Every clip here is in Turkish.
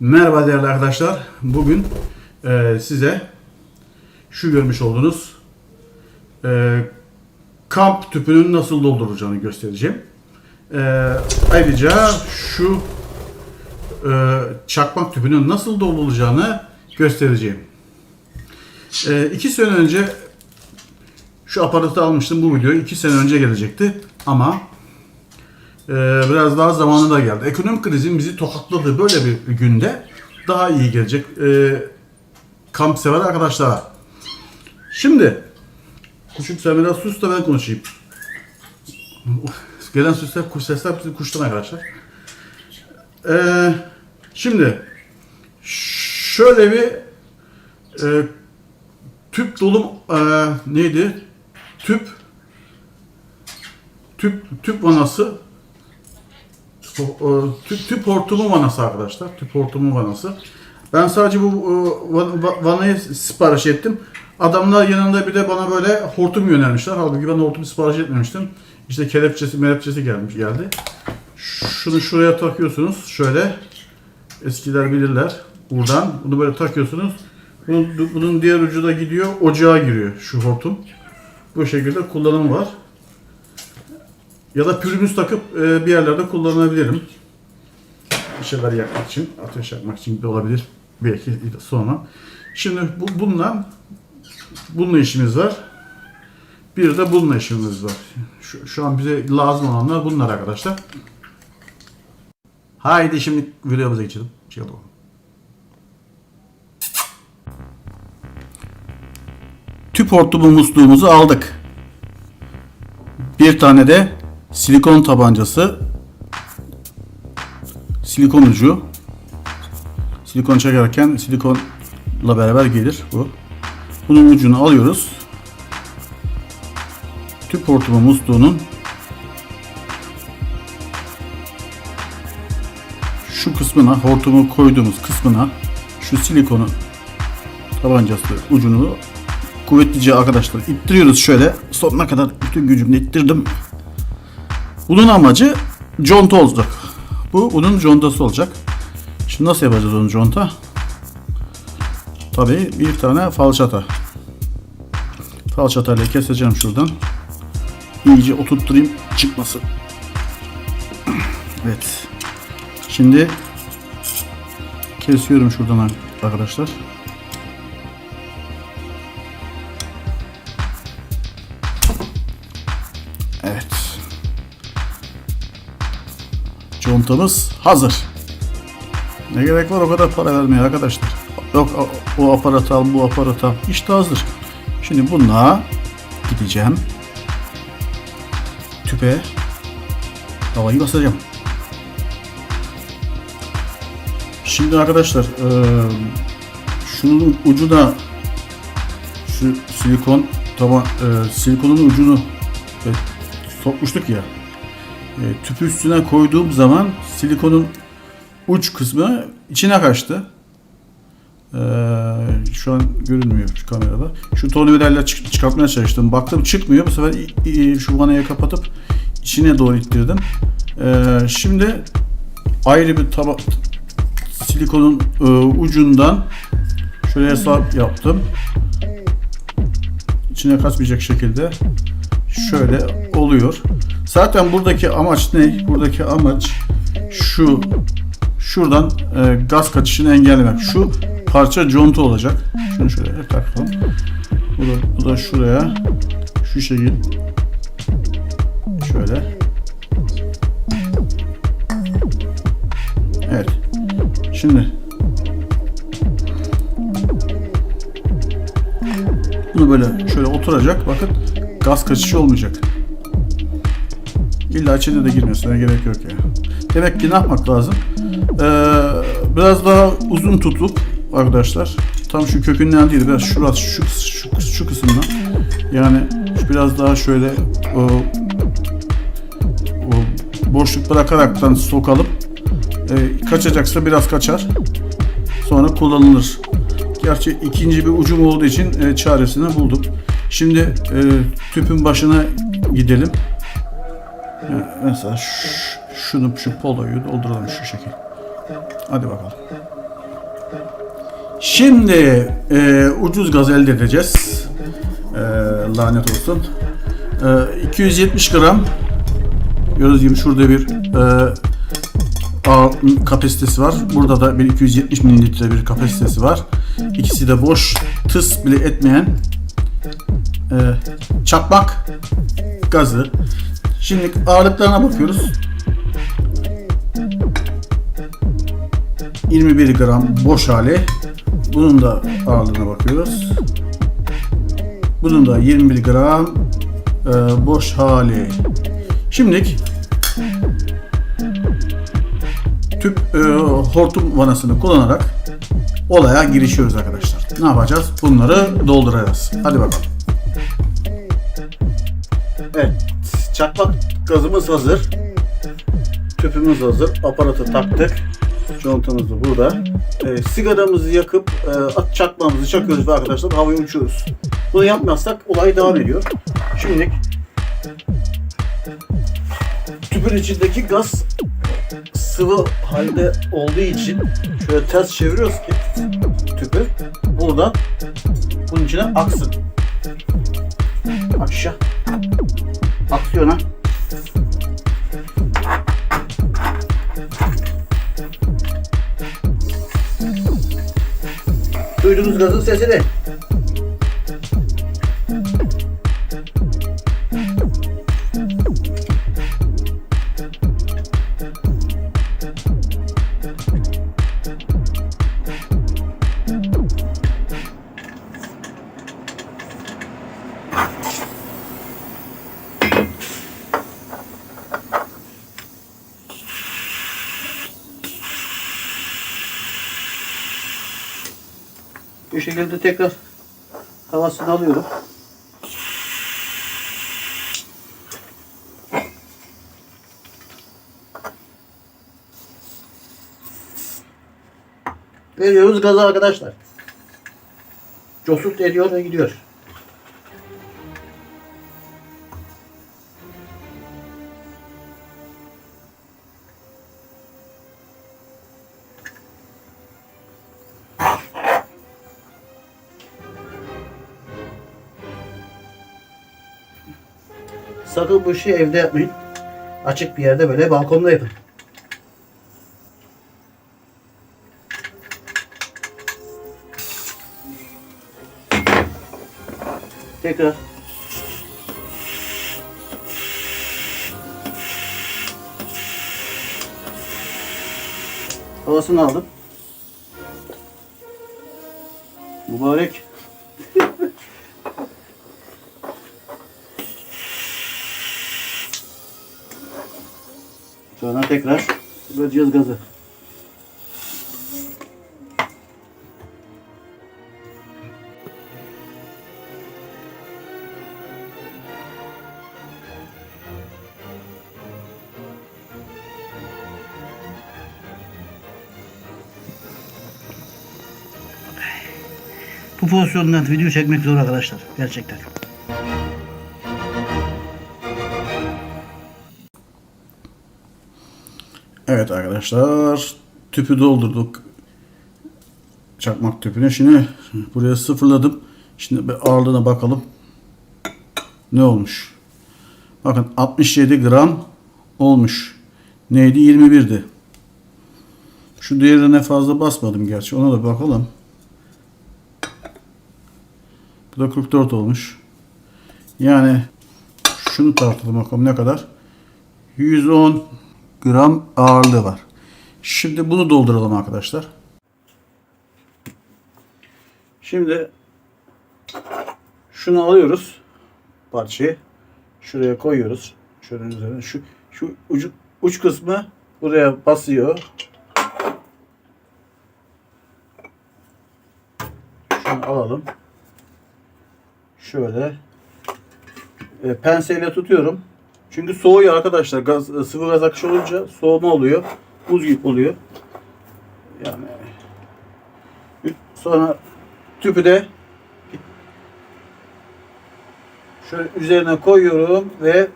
Merhaba değerli arkadaşlar. Bugün e, size şu görmüş olduğunuz e, kamp tüpünün nasıl doldurulacağını göstereceğim. E, ayrıca şu e, çakmak tüpünün nasıl doldurulacağını göstereceğim. E, iki sene önce şu aparatı almıştım bu video. iki sene önce gelecekti ama biraz daha zamanı da geldi. Ekonomik krizin bizi tokatladığı böyle bir günde daha iyi gelecek ee, kamp sever arkadaşlara. Şimdi kuşum sen biraz sus da ben konuşayım. Gelen sesler, kuş sesler bizim kuştan arkadaşlar. Ee, şimdi şöyle bir e, tüp dolum e, neydi? Tüp tüp tüp vanası tüp, tüp hortumu vanası arkadaşlar. Tüp hortumu vanası. Ben sadece bu e, va- va- vanayı sipariş ettim. Adamlar yanında bir de bana böyle hortum yönelmişler. Halbuki ben hortum sipariş etmemiştim. İşte kelepçesi melepçesi gelmiş geldi. Şunu şuraya takıyorsunuz. Şöyle eskiler bilirler. Buradan bunu böyle takıyorsunuz. Bunun, bunun diğer ucu da gidiyor. Ocağa giriyor şu hortum. Bu şekilde kullanım var. Ya da pürümüz takıp e, bir yerlerde kullanabilirim. Bir şeyler yakmak için, ateş yakmak için de olabilir. Belki sonra. Şimdi bu, bununla bununla işimiz var. Bir de bununla işimiz var. Şu, şu an bize lazım olanlar bunlar arkadaşlar. Haydi şimdi videomuza geçelim. Çıkalım. Tüp hortumu musluğumuzu aldık. Bir tane de silikon tabancası, silikon ucu. Silikon çekerken silikonla beraber gelir bu. Bunun ucunu alıyoruz. Tüp hortumu musluğunun şu kısmına, hortumu koyduğumuz kısmına şu silikonu tabancası ucunu kuvvetlice arkadaşlar ittiriyoruz şöyle. Sonuna kadar bütün gücümle ittirdim. Bunun amacı conta olacak. Bu bunun contası olacak. Şimdi nasıl yapacağız onu conta? Tabii bir tane falçata. Falçatayla keseceğim şuradan. İyice oturtturayım çıkmasın. Evet. Şimdi kesiyorum şuradan arkadaşlar. Evet. Contamız hazır. Ne gerek var o kadar para vermeye arkadaşlar. Yok o, aparatı al, bu aparatı al. İşte hazır. Şimdi bununla gideceğim. Tüpe havayı basacağım. Şimdi arkadaşlar eee şunun ucu da şu silikon tamam silikonun ucunu e, sokmuştuk ya. E, tüpü üstüne koyduğum zaman silikonun uç kısmı içine kaçtı. E, şu an görünmüyor şu kamerada. Şu tornavidalarla çık- çıkartmaya çalıştım. Baktım çıkmıyor. Bu sefer şu vanayı kapatıp içine doğru ittirdim. E, şimdi ayrı bir taba silikonun e, ucundan şöyle hesap yaptım. İçine kaçmayacak şekilde şöyle oluyor. Zaten buradaki amaç ne? Buradaki amaç şu şuradan e, gaz kaçışını engellemek. Şu parça conta olacak. Şunu şöyle takalım. Bu da, bu da şuraya şu şekil şöyle. Evet. Şimdi bunu böyle şöyle oturacak. Bakın gaz kaçışı olmayacak. İlla içine de girmesine gerek yok ya. Demek ki ne yapmak lazım? Ee, biraz daha uzun tutup arkadaşlar tam şu kökünden değil biraz şurası şu, şu, şu kısımdan yani biraz daha şöyle o, o boşluk bırakaraktan sokalım. Ee, kaçacaksa biraz kaçar. Sonra kullanılır. Gerçi ikinci bir ucum olduğu için e, çaresini buldum. Şimdi e, tüpün başına gidelim. Yani mesela şunu şu poloyu dolduralım şu şekil. Hadi bakalım. Şimdi e, ucuz gaz elde edeceğiz. E, lanet olsun. E, 270 gram gördüğünüz gibi şurada bir e, ağ kapasitesi var. Burada da bir 270 mililitre bir kapasitesi var. İkisi de boş, tıs bile etmeyen e, çakmak gazı. Şimdi ağırlıklarına bakıyoruz. 21 gram boş hali. Bunun da ağırlığına bakıyoruz. Bunun da 21 gram e, boş hali. Şimdilik tüp e, hortum vanasını kullanarak olaya girişiyoruz arkadaşlar. Ne yapacağız? Bunları dolduracağız. Hadi bakalım. Evet, çakmak gazımız hazır. Tüpümüz hazır. Aparatı taktık. Contamız da burada. E, sigaramızı yakıp e, at çakmamızı çakıyoruz ve arkadaşlar havaya uçuyoruz. Bunu yapmazsak olay devam ediyor. Şimdilik tüpün içindeki gaz sıvı halde olduğu için şöyle ters çeviriyoruz ki tüpü buradan bunun içine aksın. Aşağı. Aksıyor ha. Duydunuz gazın sesini. Bu şekilde tekrar havasını alıyorum. Veriyoruz gazı arkadaşlar. Cosut ediyor ve gidiyor. Sakın bu işi evde yapmayın. Açık bir yerde böyle balkonda yapın. Tekrar. Havasını aldım. Mübarek. Tekrar vereceğiz gazı. Bu pozisyondan video çekmek zor arkadaşlar. Gerçekten. Evet arkadaşlar tüpü doldurduk. Çakmak tüpünü. Şimdi buraya sıfırladım. Şimdi bir ağırlığına bakalım. Ne olmuş? Bakın 67 gram olmuş. Neydi? 21'di. Şu diğerine fazla basmadım gerçi. Ona da bakalım. Bu da 44 olmuş. Yani şunu tartalım bakalım ne kadar. 110 gram ağırlığı var. Şimdi bunu dolduralım arkadaşlar. Şimdi şunu alıyoruz. Parçayı şuraya koyuyoruz. Şöyle üzerine şu şu ucu, uç kısmı buraya basıyor. Şunu alalım. Şöyle e, penseyle tutuyorum. Çünkü soğuyor arkadaşlar. Gaz, sıvı gaz akışı olunca soğuma oluyor. Buz gibi oluyor. Yani sonra tüpü de şöyle üzerine koyuyorum ve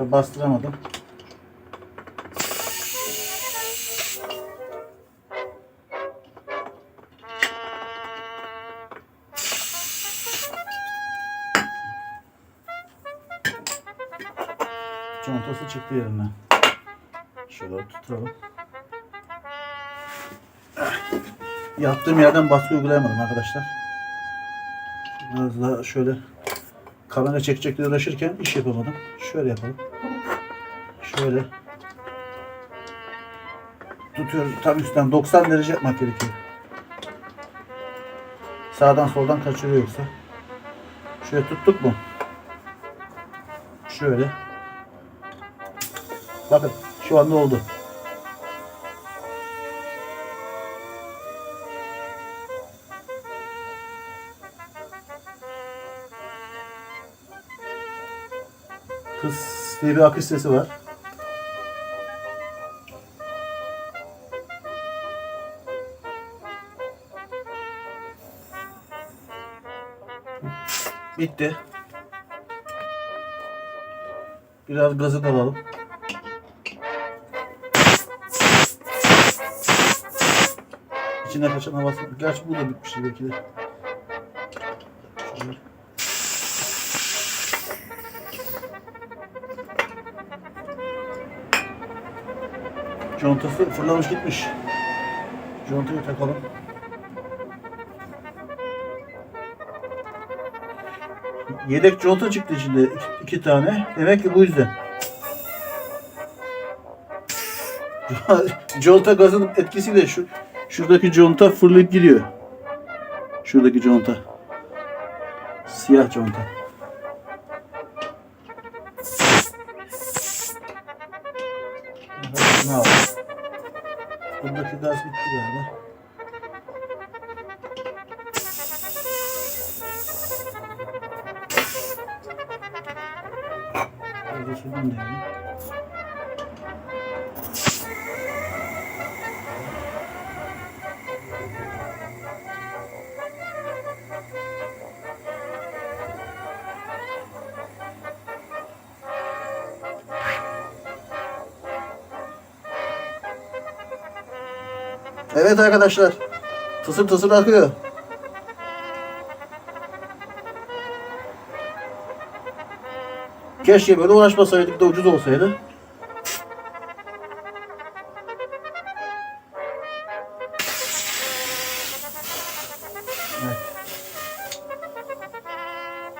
bastıramadım. Contası çıktı yerinden. Şöyle tutalım. Yaptığım yerden baskı uygulayamadım arkadaşlar. Biraz daha şöyle kamera çekecekle uğraşırken iş yapamadım. Şöyle yapalım. Şöyle tutuyorum tam üstten 90 derece yapmak gerekiyor. Sağdan soldan kaçırıyor yoksa. Şöyle tuttuk mu? Şöyle. Bakın şu anda oldu. Kız diye bir akış sesi var. Bitti. Biraz gazını alalım. İçine kaçan havası. Gerçi bu da bitmiştir belki de. Şöyle. Contası fırlamış gitmiş. Contayı takalım. Yedek conta çıktı içinde iki, tane. Demek ki bu yüzden. conta gazın etkisiyle şu şuradaki conta fırlayıp gidiyor. Şuradaki conta. Siyah conta. Yapalım? Bundaki gaz bitti galiba. Biraz da sudan da yani. Evet arkadaşlar. Tısır tısır akıyor. Keşke böyle uğraşmasaydık da ucuz olsaydı.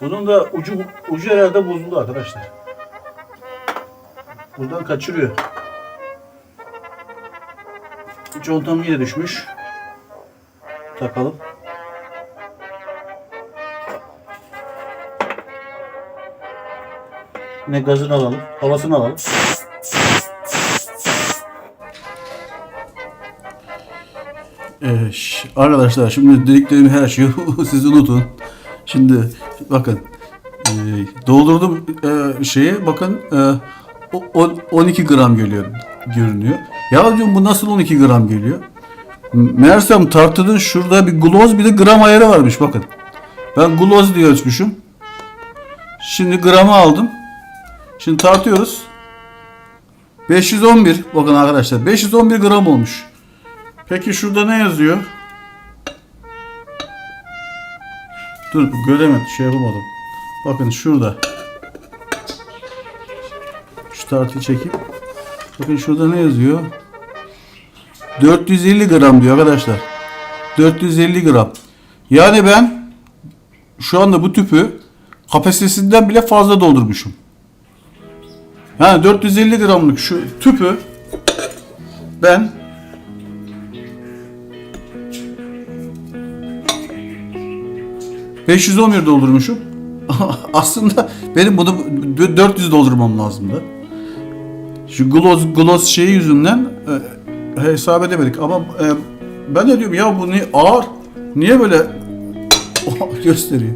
Bunun da ucu ucu herhalde bozuldu arkadaşlar. Buradan kaçırıyor. Contam yine düşmüş. Takalım. Yine gazını alalım. Havasını alalım. Ş- arkadaşlar şimdi dediklerimi her şeyi siz unutun. Şimdi bakın e, doldurdum e, şeyi bakın e, o- on- 12 gram geliyor görünüyor. Ya diyorum bu nasıl 12 gram geliyor? Meğersem tartının şurada bir gloz bir de gram ayarı varmış bakın. Ben gloz diye ölçmüşüm. Şimdi gramı aldım. Şimdi tartıyoruz. 511 bakın arkadaşlar 511 gram olmuş. Peki şurada ne yazıyor? Dur göremedim şey yapamadım. Bakın şurada. Şu tartıyı çekeyim. Bakın şurada ne yazıyor? 450 gram diyor arkadaşlar. 450 gram. Yani ben şu anda bu tüpü kapasitesinden bile fazla doldurmuşum. Yani 450 gramlık şu tüpü ben ...511 doldurmuşum. Aslında benim bunu 400 doldurmam lazımdı. Şu gloss, gloss şeyi yüzünden e, hesap edemedik ama e, ben de diyorum ya bu niye ağır niye böyle gösteriyor.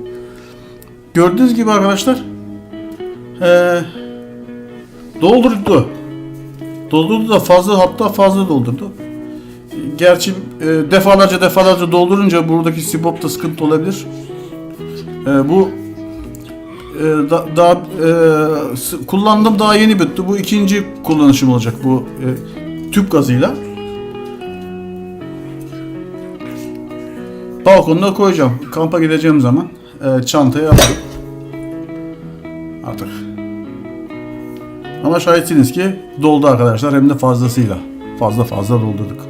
Gördüğünüz gibi arkadaşlar e, doldurdu. Doldurdu da fazla hatta fazla doldurdu. Gerçi e, defalarca defalarca doldurunca buradaki sibopta sıkıntı olabilir. E, bu da, daha e, kullandım daha yeni bitti. Bu ikinci kullanışım olacak bu e, tüp gazıyla. Balkonda koyacağım. Kampa gideceğim zaman e, çantaya atarım. Artık Ama şahitsiniz ki doldu arkadaşlar hem de fazlasıyla. Fazla fazla doldurduk.